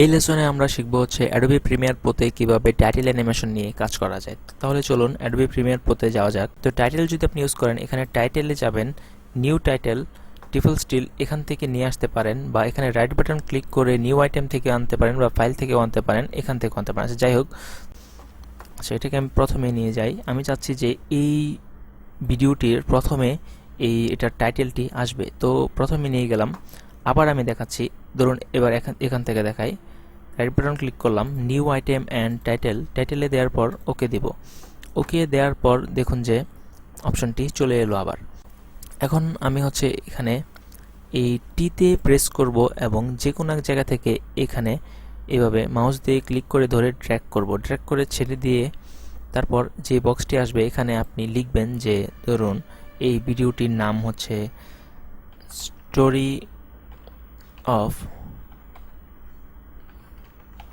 এই লেসনে আমরা শিখব হচ্ছে অ্যাডোবি প্রিমিয়ার প্রোতে কীভাবে টাইটেল অ্যানিমেশন নিয়ে কাজ করা যায়। তাহলে চলুন অ্যাডোবি প্রিমিয়ার প্রোতে যাওয়া যাক। তো টাইটেল যদি আপনি ইউজ করেন এখানে টাইটেলে যাবেন নিউ টাইটেল ডিফল্ট স্টিল এখান থেকে নিয়ে আসতে পারেন বা এখানে রাইট বাটন ক্লিক করে নিউ আইটেম থেকে আনতে পারেন বা ফাইল থেকেও আনতে পারেন এখান থেকে আনতে পারেন। আচ্ছা, যাই হোক সেটাকে আমি প্রথমে নিয়ে যাই। আমি চাচ্ছি যে এই ভিডিওটির প্রথমে এই এটার টাইটেলটি আসবে। তো প্রথমে নিয়ে গেলাম। আবার আমি দেখাচ্ছি ধরুন, এবার এখান এখান থেকে দেখাই। রাইট বাটন ক্লিক করলাম নিউ আইটেম অ্যান্ড টাইটেল টাইটেলে দেওয়ার পর ওকে দিব। ওকে দেওয়ার পর দেখুন যে অপশনটি চলে এলো আবার। এখন আমি হচ্ছে এখানে এই টিতে প্রেস করব এবং যে কোনো এক জায়গা থেকে এখানে এভাবে মাউস দিয়ে ক্লিক করে ধরে ট্র্যাক করব। ট্র্যাক করে ছেড়ে দিয়ে তারপর যে বক্সটি আসবে, এখানে আপনি লিখবেন যে ধরুন, এই ভিডিওটির নাম হচ্ছে স্টোরি অফ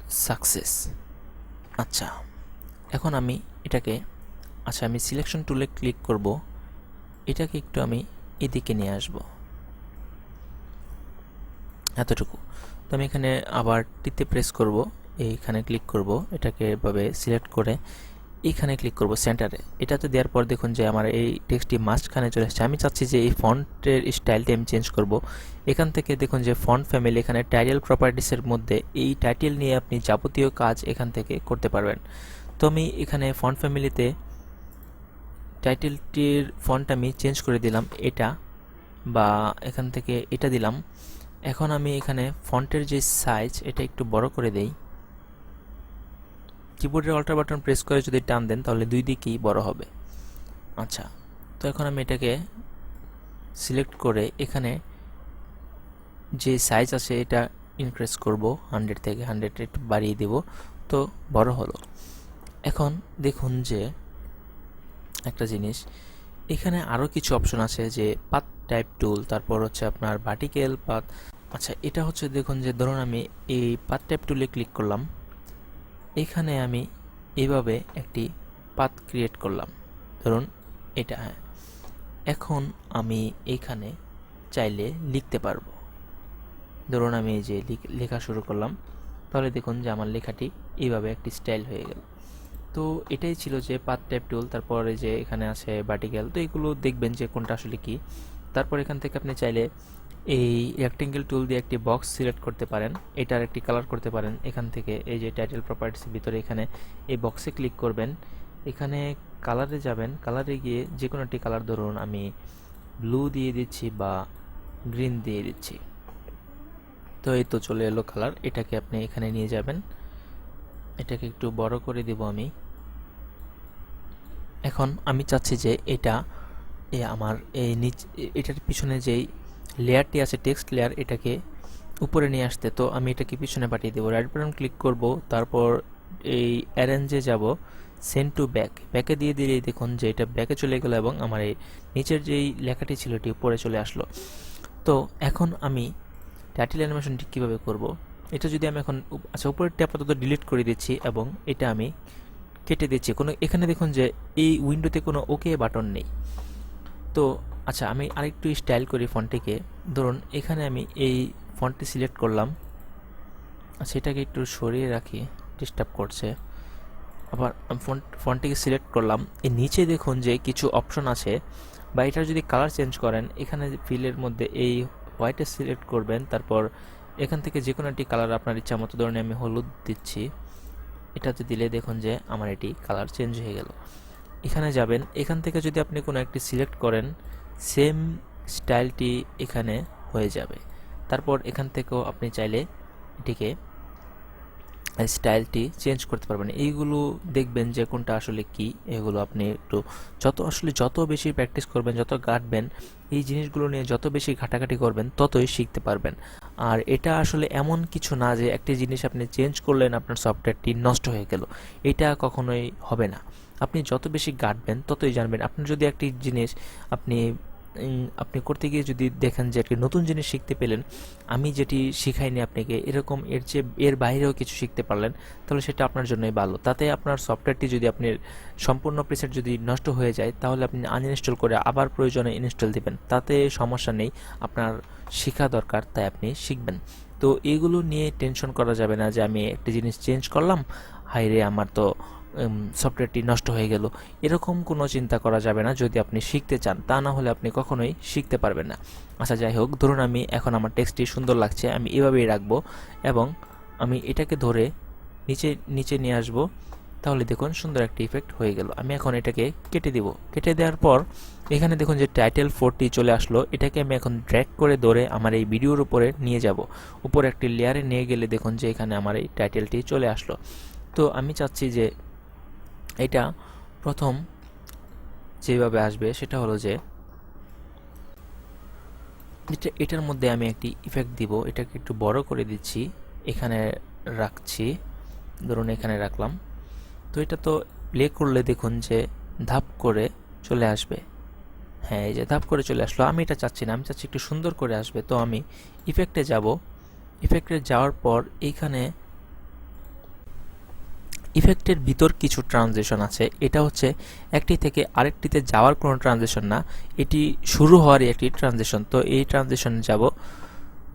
সাকসেস আচ্ছা এখন আমি এটাকে আচ্ছা আমি সিলেকশন টুলে ক্লিক করব। এটাকে একটু আমি এদিকে নিয়ে আসব। এতটুকু। তো আমি এখানে আবার টিতে প্রেস করব এইখানে ক্লিক করব। এটাকে এভাবে সিলেক্ট করে এইখানে ক্লিক করব সেন্টারে এটাতে দেওয়ার পর দেখুন যে আমার এই টেক্সটটি মাঝখানে চলে এসেছে আমি চাচ্ছি যে এই ফন্টের স্টাইলটি আমি চেঞ্জ করব। এখান থেকে দেখুন যে ফন্ট ফ্যামিলি এখানে টাইটেল প্রপার্টিসের মধ্যে এই টাইটেল নিয়ে আপনি যাবতীয় কাজ এখান থেকে করতে পারবেন। তো আমি এখানে ফন্ট ফ্যামিলিতে টাইটেলটির ফন্ট আমি চেঞ্জ করে দিলাম। এটা বা এখান থেকে এটা দিলাম। এখন আমি এখানে ফন্টের যে সাইজ এটা একটু বড় করে দেই। কিবোর্ডের অল্টার বাটন প্রেস করে যদি টান দেন, তাহলে দুই দিকেই বড় হবে। আচ্ছা তো এখন আমি এটাকে সিলেক্ট করে এখানে যে সাইজ আছে, এটা ইনক্রিজ করব হান্ড্রেড থেকে হান্ড্রেড একটু বাড়িয়ে দেব, তো বড় হলো। এখন দেখুন যে একটা জিনিস, এখানে আরও কিছু অপশন আছে যে পাত টাইপ টুল তারপর হচ্ছে আপনার ভার্টিক্যাল পাত আচ্ছা এটা হচ্ছে দেখুন যে, ধরুন আমি এই পাত টাইপ টুলে ক্লিক করলাম। এখানে আমি এইভাবে একটি পাত ক্রিয়েট করলাম। ধরুন এটা। হ্যাঁ এখন আমি এখানে চাইলে লিখতে পারব। ধরুন আমি এই যে লেখা শুরু করলাম। তাহলে দেখুন যে আমার লেখাটি এইভাবে একটি স্টাইল হয়ে গেল। তো এটাই ছিল যে পাত টাইপ টুল তারপরে যে এখানে আছে ভার্টিক্যাল তো এগুলো দেখবেন যে কোনটা আসলে কি। তারপর এখান থেকে আপনি চাইলে এই রেক্টেঙ্গেল টুল দিয়ে একটি বক্স সিলেক্ট করতে পারেন। এটার একটি কালার করতে পারেন। এখান থেকে এই যে টাইটেল প্রপার্টিসের ভিতরে এখানে এই বক্সে ক্লিক করবেন। এখানে কালারে যাবেন। কালারে গিয়ে যে কোনো একটি কালার ধরুন, আমি ব্লু দিয়ে দিচ্ছি বা গ্রিন দিয়ে দিচ্ছি। তো এই তো চলে এলো কালার এটাকে আপনি এখানে নিয়ে যাবেন। এটাকে একটু বড় করে দিব আমি। এখন আমি চাচ্ছি যে এটা এ আমার এই নিচ এটার পিছনে যেই লেয়ারটি আছে টেক্সট লেয়ার, এটাকে উপরে নিয়ে আসতে। তো আমি এটাকে পিছনে পাঠিয়ে দেবো। রাইট বাটন ক্লিক করব, তারপর এই অ্যারেঞ্জে যাব সেন্ড টু ব্যাক ব্যাকে দিয়ে দিলেই দেখুন যে এটা ব্যাকে চলে গেলো এবং আমার এই নিচের যেই লেখাটি ছিল, এটি উপরে চলে আসলো। তো এখন আমি টাইটেল অ্যানিমেশনটি কীভাবে করব? এটা যদি আমি এখন আচ্ছা উপরেরটি আপাতত ডিলিট করে দিচ্ছি এবং এটা আমি কেটে দিচ্ছি। কোনো এখানে দেখুন যে এই উইন্ডোতে কোনো ওকে বাটন নেই। তো আচ্ছা আমি আরেকটু স্টাইল করি ফন্টটিকে ধরুন, এখানে আমি এই ফন্টটি সিলেক্ট করলাম। আচ্ছা এটাকে একটু সরিয়ে রাখি ডিস্টার্ব করছে। আবার ফন্ট ফন্টটিকে সিলেক্ট করলাম। এর নিচে দেখুন যে কিছু অপশন আছে, বা এটার যদি কালার চেঞ্জ করেন, এখানে ফিলের মধ্যে এই হোয়াইটে সিলেক্ট করবেন। তারপর এখান থেকে যে কোনো একটি কালার আপনার ইচ্ছা মতো ধরনের আমি হলুদ দিচ্ছি। এটাতে দিলে দেখুন যে আমার এটি কালার চেঞ্জ হয়ে গেল। এখানে যাবেন। এখান থেকে যদি আপনি কোনো একটি সিলেক্ট করেন সেম স্টাইলটি এখানে হয়ে যাবে। তারপর এখান থেকেও আপনি চাইলে এটিকে স্টাইলটি চেঞ্জ করতে পারবেন। এইগুলো দেখবেন যে কোনটা আসলে কি, এগুলো আপনি একটু যত আসলে যত বেশি প্র্যাকটিস করবেন, যত গাঁটবেন, এই জিনিসগুলো নিয়ে যত বেশি ঘাটাঘাটি করবেন, ততই শিখতে পারবেন। আর এটা আসলে এমন কিছু না যে একটি জিনিস আপনি চেঞ্জ করলেন, আপনার সফটওয়্যারটি নষ্ট হয়ে গেল। এটা কখনোই হবে না। আপনি যত বেশি গাঁটবেন, ততই জানবেন। আপনার যদি একটি জিনিস আপনি আপনি করতে গিয়ে যদি দেখেন যে একটি নতুন জিনিস শিখতে পেলেন, আমি যেটি শিখাইনি আপনাকে, এরকম এর চেয়ে, এর বাইরেও কিছু শিখতে পারলেন, তাহলে সেটা আপনার জন্যই ভালো। তাতে আপনার সফটওয়্যারটি যদি আপনার সম্পূর্ণ প্রিসেট যদি নষ্ট হয়ে যায়, তাহলে আপনি আনইনস্টল করে আবার প্রয়োজনে ইনস্টল দিবেন। তাতে সমস্যা নেই, আপনার শেখা দরকার, তাই আপনি শিখবেন। তো এগুলো নিয়ে টেনশন করা যাবে না যে আমি একটা জিনিস চেঞ্জ করলাম হাইরে আমার তো সফটওয়্যারটি নষ্ট হয়ে গেল। এরকম কোনো চিন্তা করা যাবে না যদি আপনি শিখতে চান। তা না হলে আপনি কখনোই শিখতে পারবেন না। আচ্ছা যাই হোক, ধরুন আমি এখন আমার টেক্সটটি সুন্দর লাগছে, আমি এভাবেই রাখব এবং আমি এটাকে ধরে নিচে নিচে নিয়ে আসব। তাহলে দেখুন সুন্দর একটি ইফেক্ট হয়ে গেল। আমি এখন এটাকে কেটে দিব। কেটে দেওয়ার পর এখানে দেখুন যে টাইটেল ফোরটি চলে আসলো। এটাকে আমি এখন ড্র্যাগ করে ধরে আমার এই ভিডিওর উপরে নিয়ে যাব। উপরে একটি লেয়ারে নিয়ে গেলে দেখুন যে এখানে আমার এই টাইটেলটি চলে আসলো। তো আমি চাচ্ছি যে এটা প্রথম যেভাবে আসবে সেটা হলো যে এটা, এটার মধ্যে আমি একটি ইফেক্ট দিব। এটাকে একটু বড় করে দিচ্ছি। এখানে রাখছি। ধরুন এখানে রাখলাম। তো এটা তো প্লে করলে দেখুন যে ধাপ করে চলে আসবে। হ্যাঁ এই যে ধাপ করে চলে আসলো। আমি এটা চাচ্ছি না। আমি চাচ্ছি একটু সুন্দর করে আসবে। তো আমি ইফেক্টে যাব। ইফেক্টে যাওয়ার পর এইখানে ইফেক্টের ভিতর কিছু ট্রানজেকশন আছে। এটা হচ্ছে একটি থেকে আরেকটিতে যাওয়ার কোনো ট্রানজেকশন না। এটি শুরু হওয়ারই একটি ট্রানজেকশন তো এই ট্রানজেকশনে যাব।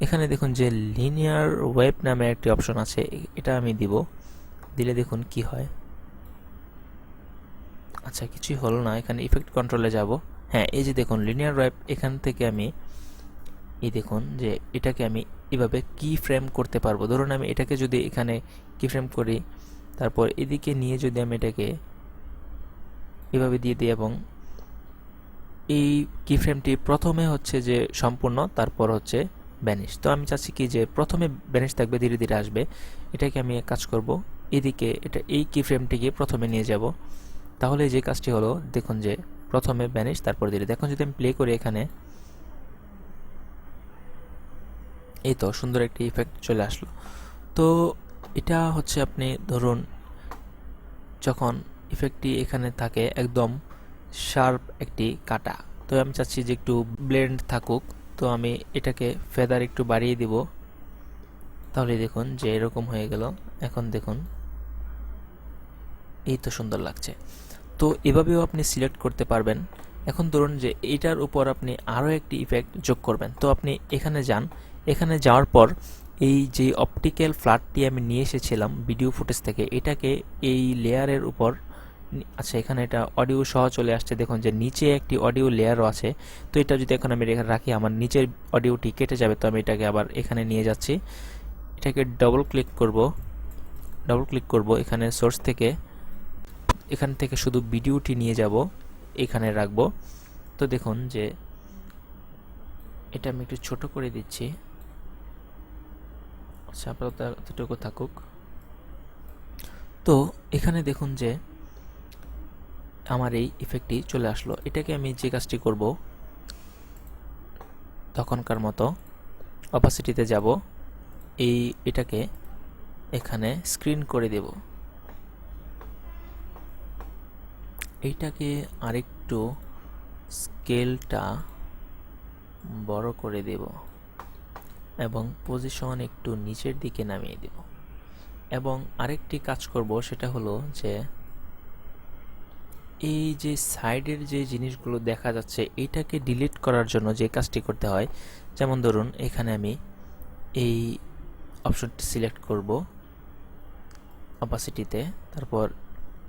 এখানে দেখুন যে লিনিয়ার ওয়েব নামে একটি অপশন আছে। এটা আমি দিব। দিলে দেখুন কি হয়। আচ্ছা কিছুই হলো না। এখানে ইফেক্ট কন্ট্রোলে যাব। হ্যাঁ এই যে দেখুন লিনিয়ার ওয়েব এখান থেকে আমি এই দেখুন যে এটাকে আমি এভাবে কি ফ্রেম করতে পারব। ধরুন আমি এটাকে যদি এখানে কি ফ্রেম করি তারপর এদিকে নিয়ে যদি আমি এটাকে এভাবে দিয়ে দিই এবং এই কি ফ্রেমটি প্রথমে হচ্ছে যে সম্পূর্ণ, তারপর হচ্ছে ব্যানিশ তো আমি চাচ্ছি কি যে প্রথমে ব্যানিশ থাকবে, ধীরে ধীরে আসবে। এটাকে আমি কাজ করব। এদিকে এটা, এই কি ফ্রেমটিকে প্রথমে নিয়ে যাব। তাহলে যে কাজটি হলো, দেখুন যে প্রথমে ব্যানিশ তারপর ধীরে দেখুন যদি আমি প্লে করি এখানে, এই তো সুন্দর একটি ইফেক্ট চলে আসলো। তো এটা হচ্ছে আপনি ধরুন, যখন ইফেক্টটি এখানে থাকে একদম শার্প একটি কাটা, তো আমি চাচ্ছি যে একটু ব্লেন্ড থাকুক, তো আমি এটাকে ফেদার একটু বাড়িয়ে দিব। তাহলে দেখুন যে এরকম হয়ে গেল। এখন দেখুন, এই তো সুন্দর লাগছে। তো এভাবেও আপনি সিলেক্ট করতে পারবেন। এখন ধরুন যে এইটার উপর আপনি আরও একটি ইফেক্ট যোগ করবেন। তো আপনি এখানে যান, এখানে যাওয়ার পর এই যে অপটিক্যাল ফ্ল্যাটটি আমি নিয়ে এসেছিলাম ভিডিও ফুটেজ থেকে, এটাকে এই লেয়ারের উপর আচ্ছা এখানে এটা অডিও সহ চলে আসছে। দেখুন যে নিচে একটি অডিও লেয়ারও আছে। তো এটা যদি এখন আমি এখানে রাখি, আমার নিচের অডিওটি কেটে যাবে। তো আমি এটাকে আবার এখানে নিয়ে যাচ্ছি। এটাকে ডবল ক্লিক করব। ডবল ক্লিক করব এখানে সোর্স থেকে। এখান থেকে শুধু ভিডিওটি নিয়ে যাব, এখানে রাখব। তো দেখুন যে, এটা আমি একটু ছোট করে দিচ্ছি। আপাতত এতটুকু থাকুক। তো এখানে দেখুন যে আমার এই ইফেক্টটি চলে আসলো। এটাকে আমি যে কাজটি করব, তখনকার মতো অপাসিটিতে যাব। এই এটাকে এখানে স্ক্রিন করে দেব। এইটাকে আরেকটু স্কেলটা বড় করে দেব। এবং পজিশন একটু নিচের দিকে নামিয়ে দেব। এবং আরেকটি কাজ করব, সেটা হলো যে এই যে সাইডের যে জিনিসগুলো দেখা যাচ্ছে, এটাকে ডিলিট করার জন্য যে কাজটি করতে হয়, যেমন ধরুন, এখানে আমি এই অপশনটি সিলেক্ট করব অপাসিটিতে তারপর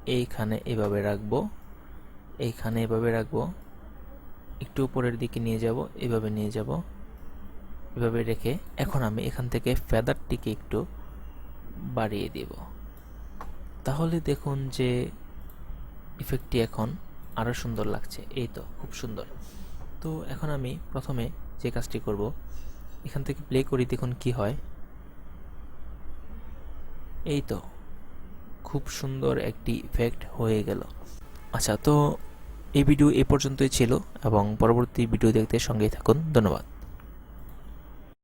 এইখানে এভাবে রাখব, এইখানে এভাবে রাখব, একটু উপরের দিকে নিয়ে যাব, এভাবে নিয়ে যাব এভাবে রেখে এখন আমি এখান থেকে ফেদারটিকে একটু বাড়িয়ে দেব। তাহলে দেখুন যে ইফেক্টটি এখন আরও সুন্দর লাগছে। এই তো, খুব সুন্দর। তো এখন আমি প্রথমে যে কাজটি করব, এখান থেকে প্লে করি, দেখুন কি হয়। এই তো, খুব সুন্দর একটি ইফেক্ট হয়ে গেল। আচ্ছা তো এই ভিডিও এ পর্যন্তই ছিল এবং পরবর্তী ভিডিও দেখতে সঙ্গেই থাকুন। ধন্যবাদ।